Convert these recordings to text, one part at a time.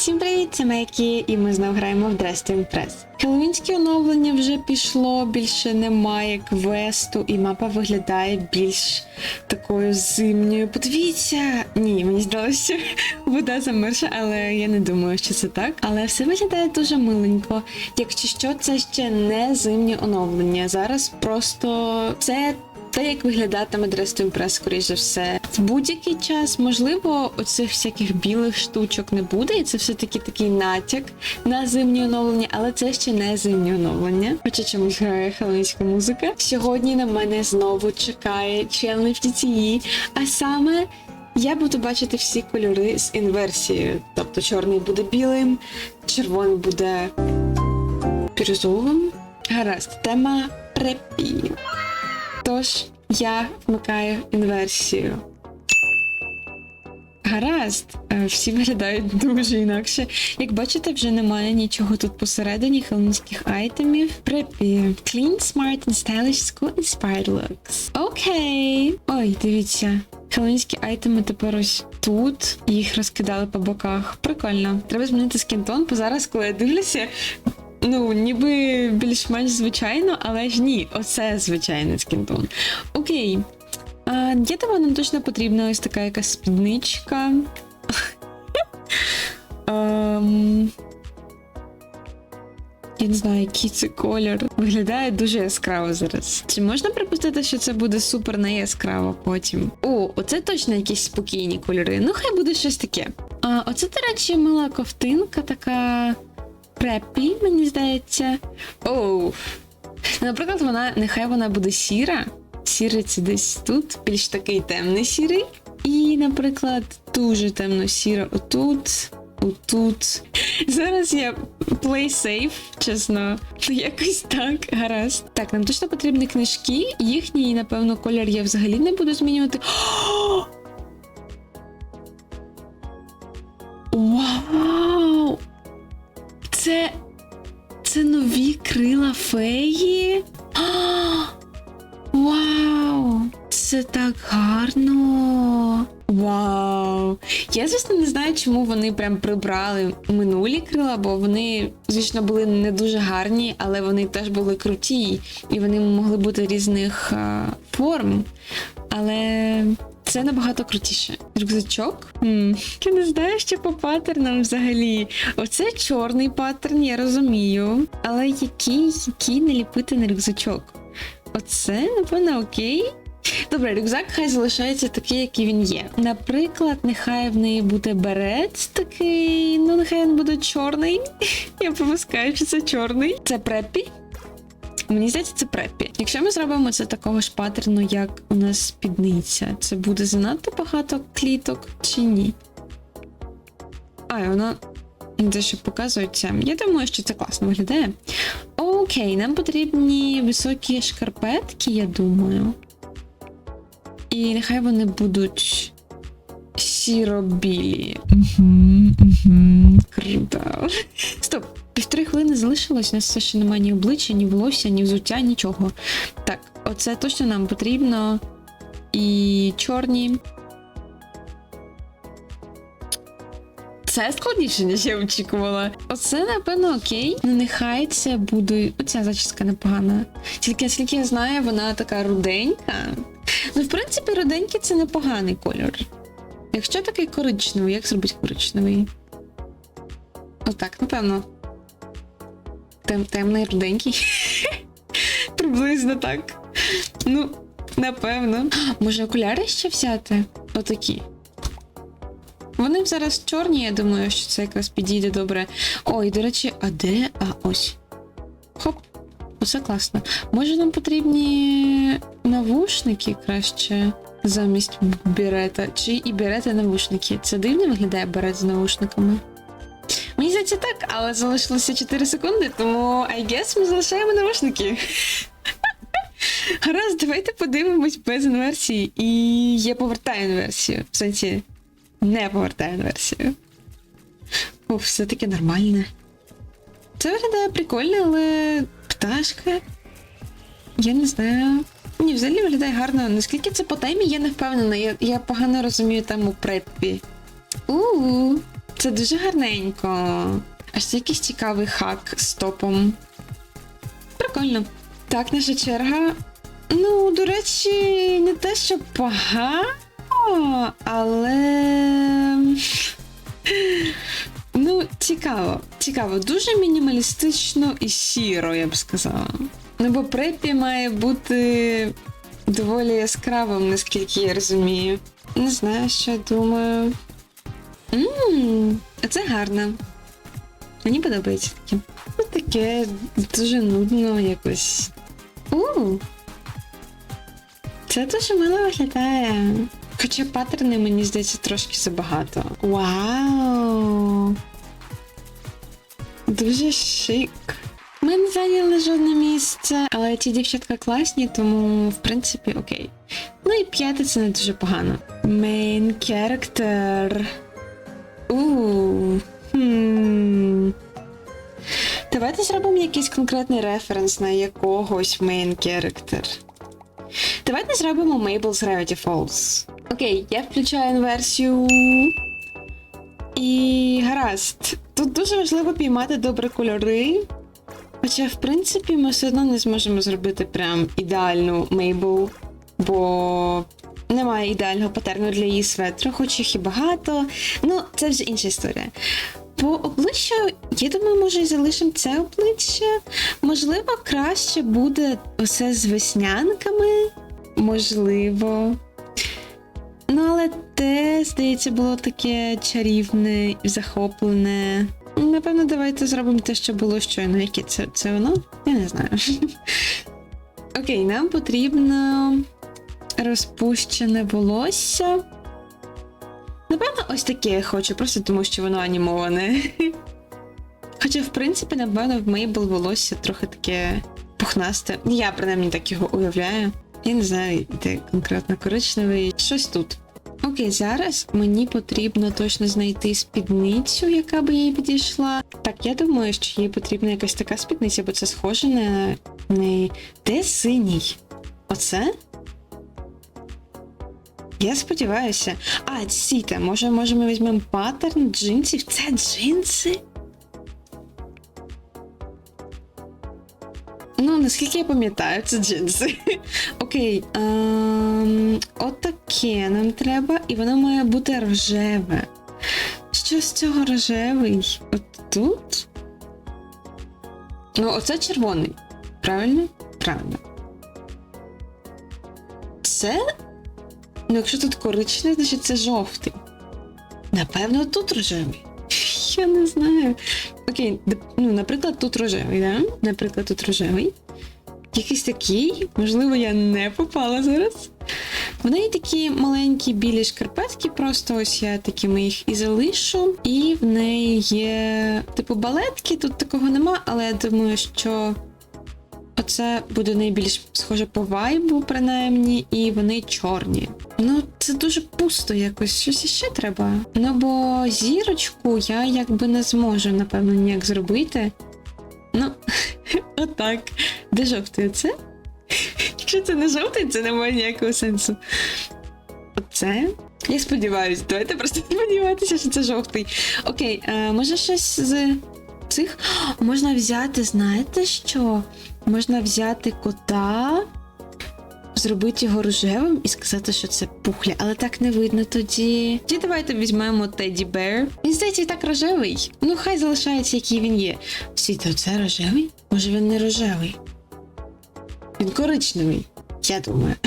Всім привіт, це Мекі, і ми знову граємо в Dressed to Impress. Хеллоуінське оновлення вже пішло, більше немає квесту, і мапа виглядає більш такою зимньою. Подивіться! Ні, мені здалося, що вода замерша, але я не думаю, що це так. Але все виглядає дуже миленько. Якщо що, це ще не зимнє оновлення. Зараз просто це те, як виглядатиме to Impress, скоріш за все. В будь-який час, можливо, оцих всяких білих штучок не буде, і це все-таки такий натяк на зимнє оновлення, але це ще не зимнє оновлення. Хоча чомусь грає хеллоуінська музика. Сьогодні на мене знову чекає челендж TTE, а саме. Я буду бачити всі кольори з інверсією. Тобто чорний буде білим, червоний буде бірюзовим. Гаразд, тема препі. Тож я вмикаю інверсію. Гаразд, Е, всі виглядають дуже інакше. Як бачите, вже немає нічого тут посередині хеллоуінських айтемів. Препі. Clean, smart and stylish school inspired looks. Окей. Ой, дивіться. Хеллоуінські айтеми тепер ось тут. Їх розкидали по боках. Прикольно. Треба змінити скінтон, бо зараз, коли я дивлюся, Ну, ніби більш-менш звичайно, але ж ні, оце звичайний скінтон. Окей. А, я думаю, нам точно потрібна ось така якась спідничка. Ем, Я не знаю, який це колір. Виглядає дуже яскраво зараз. Чи можна припустити, що це буде супер не яскраво потім? О, оце точно якісь спокійні кольори. Ну, хай буде щось таке. А, оце, до речі, мила ковтинка така препі, мені здається. Оу. Наприклад, вона, нехай вона буде сіра. Сірий це десь тут, більш такий темний сірий. І, наприклад, дуже темно-сіра отут, отут. Зараз я play safe, чесно. Якось так, гаразд. Так, нам точно потрібні книжки. Їхній, напевно, колір я взагалі не буду змінювати. Це. Це нові крила феї. А! Вау! Це так гарно. Вау! Я, звісно, не знаю, чому вони прям прибрали минулі крила, бо вони, звісно, були не дуже гарні, але вони теж були круті, і вони могли бути різних а, форм. Але це набагато крутіше. Рюкзачок? М, Я не знаю, що по паттернам взагалі. Оце чорний паттерн, я розумію. Але який, який наліпити на рюкзачок? Оце, напевно, окей. Добре, рюкзак хай залишається такий, який він є. Наприклад, нехай в неї буде берет такий, ну нехай він буде чорний. Я пропускаю, що це чорний. Це препі. Мені здається, це препі. Якщо ми зробимо це такого ж паттерну, як у нас спідниця, це буде занадто багато кліток чи ні? А, і вона дещо показується. Я думаю, що це класно виглядає. Окей, нам потрібні високі шкарпетки, я думаю. І нехай вони будуть сіро-білі. Угу, угу. Круто. Залишилось, у нас все ще немає ні обличчя, ні волосся, ні взуття, нічого. Так, оце точно нам потрібно. І чорні. Це складніше, ніж я очікувала. Оце, напевно, окей. Нехай це буде. Оця зачіска непогана. Тільки, наскільки я знаю, вона така руденька. Ну, в принципі, руденький це непоганий кольор. Якщо такий коричневий, як зробити коричневий? Отак, напевно. Тем, темний руденький. Приблизно так. Ну, напевно. Може, окуляри ще взяти? Отакі. Вони зараз чорні, я думаю, що це якраз підійде добре. Ой, до речі, а де? А ось. Хоп. Оце класно. Може, нам потрібні навушники краще замість берета. Чи і берета навушники. Це дивно виглядає берет з навушниками. Мені здається так, але залишилося 4 секунди, тому I guess ми залишаємо навушники. Гаразд, давайте подивимось без інверсії. І я повертаю інверсію. В сенсі, не повертаю інверсію. О, все таки нормальне. Це виглядає прикольно, але пташка. Я не знаю. Ні, взагалі виглядає гарно. Наскільки це по темі, я не впевнена. Я, я погано розумію тему преппі. У-у. Це дуже гарненько. Аж це якийсь цікавий хак з топом. Прикольно. Так, наша черга. Ну, до речі, не те, що погано, але. Ну, цікаво. Цікаво. Дуже мінімалістично і сіро, я б сказала. Ну, бо препі має бути доволі яскравим, наскільки я розумію. Не знаю, що я думаю. Ммм, це гарно. Мені подобається таке. Ну, таке дуже нудно якось. У. Це дуже мило виглядає. Хоча паттерни, мені здається, трошки забагато. Вау! Дуже шик. Ми не зайняли жодне місце, але ті дівчатка класні, тому в принципі окей. Ну і п'яте це не дуже погано. Main character. Хм. Давайте зробимо якийсь конкретний референс на якогось main character. Давайте зробимо Mabel's Gravity Falls. Окей, я включаю інверсію. І гаразд. Тут дуже важливо піймати добре кольори. Хоча, в принципі, ми все одно не зможемо зробити прям ідеальну Мейбл, бо немає ідеального патерну для її светру, хоч їх і багато. Ну, це вже інша історія. По обличчю, я думаю, може і залишимо це обличчя. Можливо, краще буде усе з веснянками. Можливо. Ну, але те, здається, було таке чарівне і захоплене. Напевно, давайте зробимо те, що було щойно. Яке це, це воно? Я не знаю. Окей, нам потрібно розпущене волосся. Напевно, ось таке я хочу, просто тому що воно анімоване. Хоча, в принципі, напевно, в Мейбл волосся трохи таке пухнасте. Я принаймні так його уявляю. Я не знаю, де конкретно коричневий. Щось тут. Окей, зараз мені потрібно точно знайти спідницю, яка би їй підійшла. Так, я думаю, що їй потрібна якась така спідниця, бо це схоже на неї. Де синій? Оце? Я сподіваюся. А, сіте, може, може ми візьмемо паттерн джинсів? Це джинси? Ну, наскільки я пам'ятаю, це джинси. Окей. Ем, отаке нам треба, і воно має бути рожеве. Що з цього рожевий? От тут? Ну, оце червоний. Правильно? Правильно. Це? Ну, якщо тут коричневий, значить це жовтий. Напевно, тут рожевий. Я не знаю. Окей, ну, наприклад, тут рожевий, да? Наприклад, тут рожевий. Якийсь такий, можливо, я не попала зараз. В неї такі маленькі білі шкарпетки, просто ось я такими їх і залишу. І в неї є, типу, балетки, тут такого нема, але я думаю, що оце буде найбільш схоже по вайбу, принаймні, і вони чорні. Ну, це дуже пусто якось, щось іще треба. Ну бо зірочку я якби не зможу, напевно, ніяк зробити. Ну, отак. Де жовтий оце? Якщо це не жовтий, це не має ніякого сенсу. Оце? Я сподіваюся, давайте просто сподіватися, що це жовтий. Окей, е, може щось з цих. Можна взяти, знаєте що? Можна взяти кота, зробити його рожевим і сказати, що це пухля, але так не видно тоді. Тоді давайте візьмемо Теді Бер. Він здається, і так рожевий. Ну, хай залишається, який він є. Світа, це рожевий? Може він не рожевий? Він коричневий, я думаю.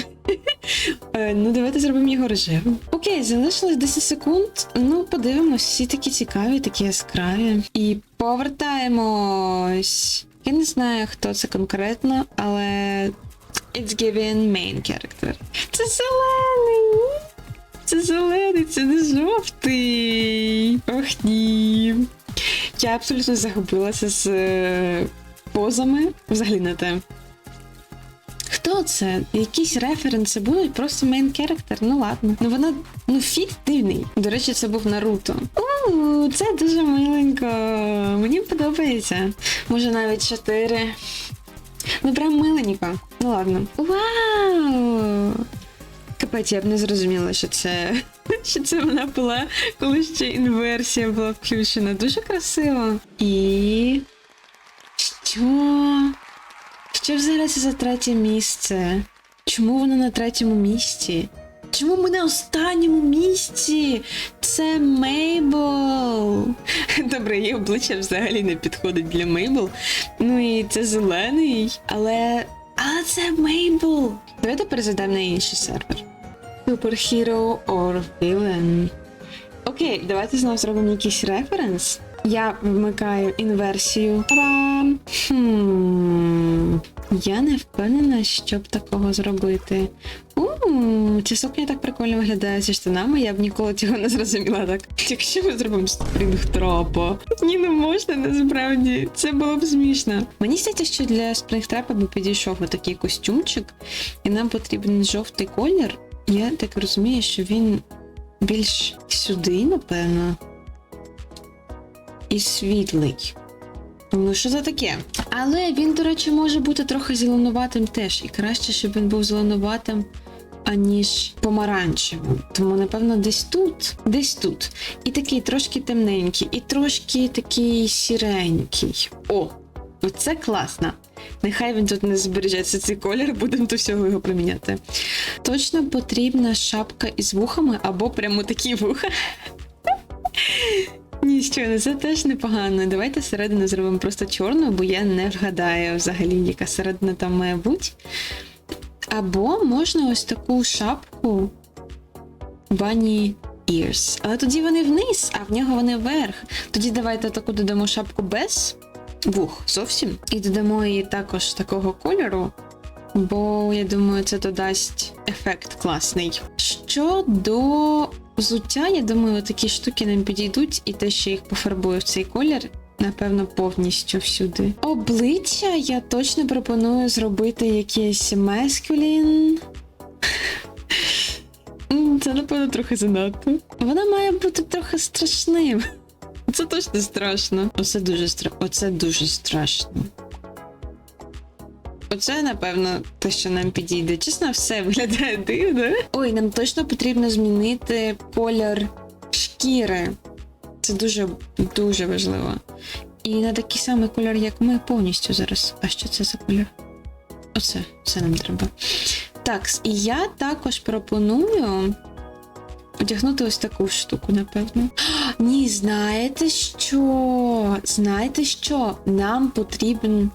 Е, Ну, давайте зробимо його рожевим. Окей, залишилось 10 секунд. Ну, подивимось, всі такі цікаві, такі яскраві. І повертаємось. Я не знаю, хто це конкретно, але it's given main character. Це зелений! Це зелений, це не жовтий. Ох ні. Я абсолютно загубилася з е, позами. Взагалі не те. Це? Якісь референси будуть, просто мейн керактер. Ну ладно. Ну вона, ну фіт дивний. До речі, це був Наруто. У, це дуже миленько. Мені подобається. Може навіть чотири. Ну прям миленько. Ну ладно. Вау! Капець, я б не зрозуміла, що це що це вона була, коли ще інверсія була включена. Дуже красиво. І. Що? Що це за третє місце? Чому воно на третьому місці? Чому ми на останньому місці? Це Мейбл. Добре, її обличчя взагалі не підходить для Мейбл. Ну і це зелений, але. Але це Мейбл. Давайте перезайдемо на інший сервер. Superhero or villain. Окей, давайте знову зробимо якийсь референс. Я вмикаю інверсію. Хм. Я не впевнена, щоб такого зробити. У, ця сукня так прикольно виглядає зі штанами, я б ніколи цього не зрозуміла так. Якщо ми зробимо спрінгтрапа. Ні, не можна насправді. Це було б смішно. Мені здається, що для спрінгтрапа би підійшов отакий костюмчик, і нам потрібен жовтий колір. Я так розумію, що він більш сюди, напевно. І світлий. Ну, що це таке? Але він, до речі, може бути трохи зеленуватим теж. І краще, щоб він був зеленуватим, аніж помаранчевим. Тому, напевно, десь тут, десь тут. І такий трошки темненький, і трошки такий сіренький. О, оце класно. Нехай він тут не збережеться цей колір, будемо до всього його приміняти. Точно потрібна шапка із вухами або прямо такі вуха. Ні, що, ну це теж непогано. Давайте середину зробимо просто чорну, бо я не вгадаю взагалі, яка середина там має бути. Або можна ось таку шапку Bunny Ears. Але тоді вони вниз, а в нього вони вверх. Тоді давайте таку додамо шапку без вух зовсім. І додамо її також такого кольору. Бо я думаю, це додасть ефект класний. Щодо взуття, я думаю, такі штуки нам підійдуть, і те, що їх пофарбую в цей колір, напевно, повністю всюди. Обличчя я точно пропоную зробити якийсь маскулін. Це, напевно, трохи занадто. Вона має бути трохи страшним. Це точно страшно. Оце дуже стра... Оце дуже страшно. Оце, напевно, те, що нам підійде. Чесно, все виглядає дивно. Ой, нам точно потрібно змінити колір шкіри. Це дуже дуже важливо. І на такий самий кольор, як ми, повністю зараз. А що це за кольор? Оце, це нам треба. Так, і я також пропоную одягнути ось таку штуку, напевно. Ні, знаєте що? Знаєте що? Нам потрібен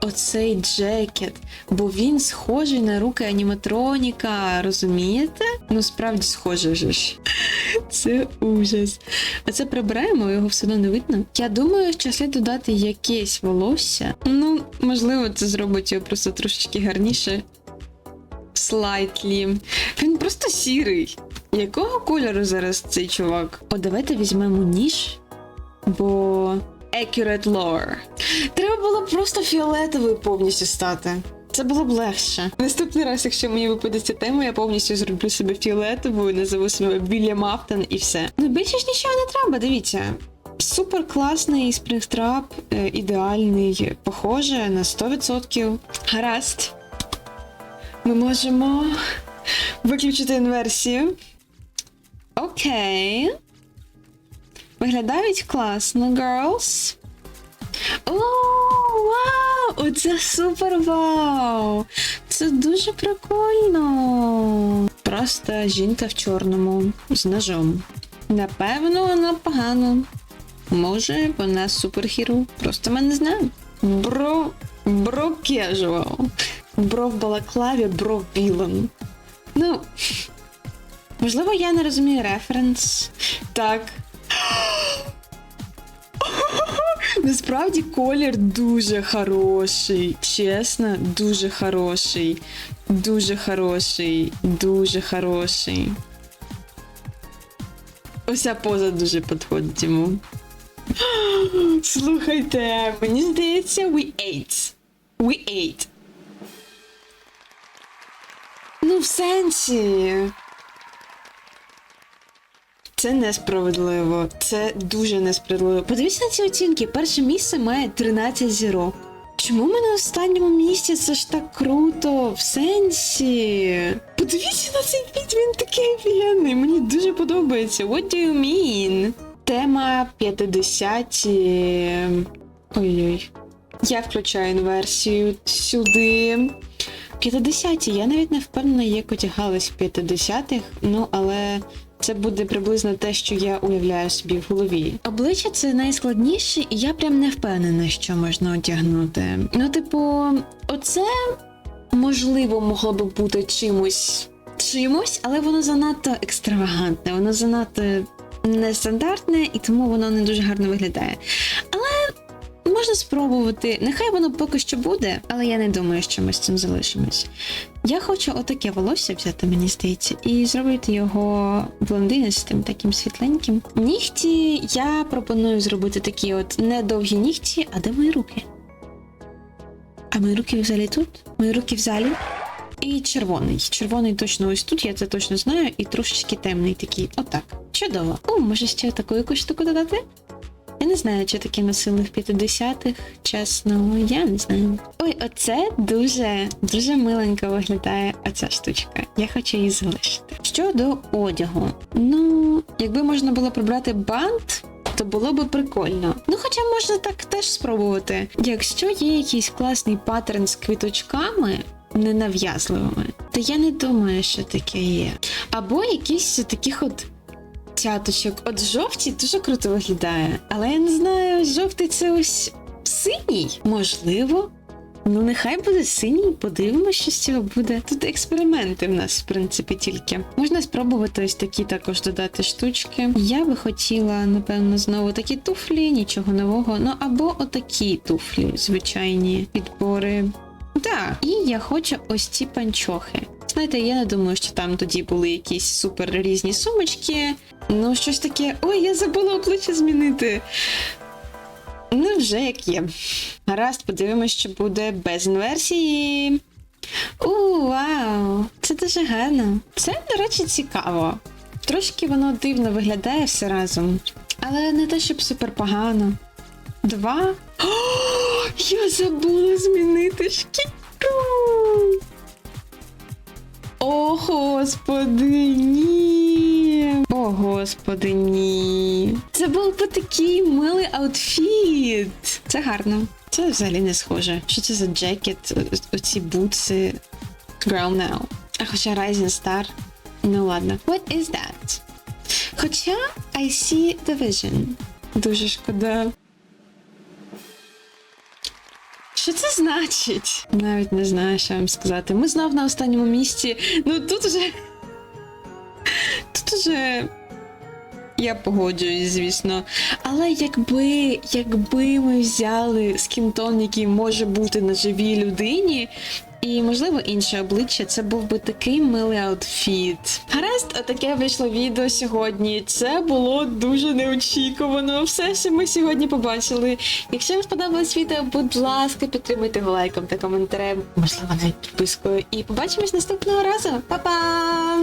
оцей джекет, бо він схожий на руки аніматроніка, розумієте? Ну, справді схоже ж. Це ужас. А це прибираємо, його все одно не видно. Я думаю, що слід додати якесь волосся. Ну, можливо, це зробить його просто трошечки гарніше. Слайтлі. Він просто сірий. Якого кольору зараз цей чувак? О, давайте візьмемо ніж, бо. Accurate lore. Треба було просто фіолетовою повністю стати. Це було б легше. Наступний раз, якщо мені випаде ця тема, я повністю зроблю себе фіолетовою, назову себе Білля Мафтон і все. Ну більше ж нічого не треба, дивіться. Супер класний спрингтрап, е, ідеальний, похоже на 100%. Гаразд. Ми можемо виключити інверсію. Окей. Виглядають класно, girls. О, вау! Оце супер вау! Це дуже прикольно. Просто жінка в чорному з ножом. Напевно, вона погано. Може, вона суперхіро. Просто ми не знаємо. Бро. Бро кежуал. Бро в балаклаві, бро в білому. Ну. Можливо, я не розумію референс. Так. Насправді колір дуже хороший. Чесно, дуже хороший. Дуже хороший. Дуже хороший. Ося поза дуже підходить йому. Слухайте, мені здається, we ate. We ate. Ну, в сенсі. Це несправедливо. Це дуже несправедливо. Подивіться на ці оцінки. Перше місце має 13 зірок. Чому ми на останньому місці? Це ж так круто. В сенсі. Подивіться на цей фіт, він такий офігенний. Мені дуже подобається. What do you mean? Тема 50. Ой-ой. Я включаю інверсію сюди. 50-ті. Я навіть не впевнена, як одягалась в 50-х, ну але це буде приблизно те, що я уявляю собі в голові. Обличчя це найскладніше, і я прям не впевнена, що можна одягнути. Ну, типу, оце можливо могло би бути чимось чимось, але воно занадто екстравагантне, воно занадто нестандартне, і тому воно не дуже гарно виглядає. Але можна спробувати. Нехай воно поки що буде, але я не думаю, що ми з цим залишимось. Я хочу отаке волосся взяти, мені здається, і зробити його блондинистим, таким світленьким. Нігті я пропоную зробити такі от недовгі нігті, а де мої руки? А мої руки взагалі тут? Мої руки в залі. І червоний. Червоний точно ось тут, я це точно знаю, і трошечки темний такий. Отак. Чудово. О, може ще таку якусь штуку додати? Не знаю, чи такі носили в 50-х, чесно, я не знаю. Ой, оце дуже дуже миленько виглядає оця штучка. Я хочу її залишити. Щодо одягу, ну, якби можна було прибрати бант. То було би прикольно. Ну, хоча можна так теж спробувати. Якщо є якийсь класний паттерн з квіточками, ненав'язливими, то я не думаю, що таке є. Або якісь таких от цяточок. От жовті дуже круто виглядає. Але я не знаю, жовтий це ось синій. Можливо. Ну, нехай буде синій, подивимося, що з цього буде. Тут експерименти в нас, в принципі, тільки. Можна спробувати ось такі також додати штучки. Я би хотіла, напевно, знову такі туфлі, нічого нового. Ну або отакі туфлі, звичайні підбори. Так, і я хочу ось ці панчохи. Знаєте, я не думаю, що там тоді були якісь супер різні сумочки. Ну, щось таке. Ой, я забула обличчя змінити. Ну, вже як є. Гаразд, подивимось, що буде без інверсії. У, вау! Це дуже гарно. Це, до речі, цікаво. Трошки воно дивно виглядає все разом. Але не те, щоб супер погано. Два. О, я забула змінити шкіру. О, господи, ні. Господи, ні. Це був би такий милий аутфіт. Це гарно. Це взагалі не схоже. Що це за джекет? Оці бутси. Girl now. А хоча Rising Star. Ну ладно. What is that? Хоча I see the vision. Дуже шкода. Що це значить? Навіть не знаю, що вам сказати. Ми знов на останньому місці. Ну тут уже. Тут уже. Я погоджуюсь, звісно. Але якби, якби ми взяли скінтон, який може бути на живій людині, і, можливо, інше обличчя, це був би такий милий аутфіт. Гаразд, отаке вийшло відео сьогодні. Це було дуже неочікувано. Все, що ми сьогодні побачили. Якщо вам сподобалось відео, будь ласка, підтримуйте його лайком та коментарем, можливо, навіть підпискою. І побачимось наступного разу. Па-па!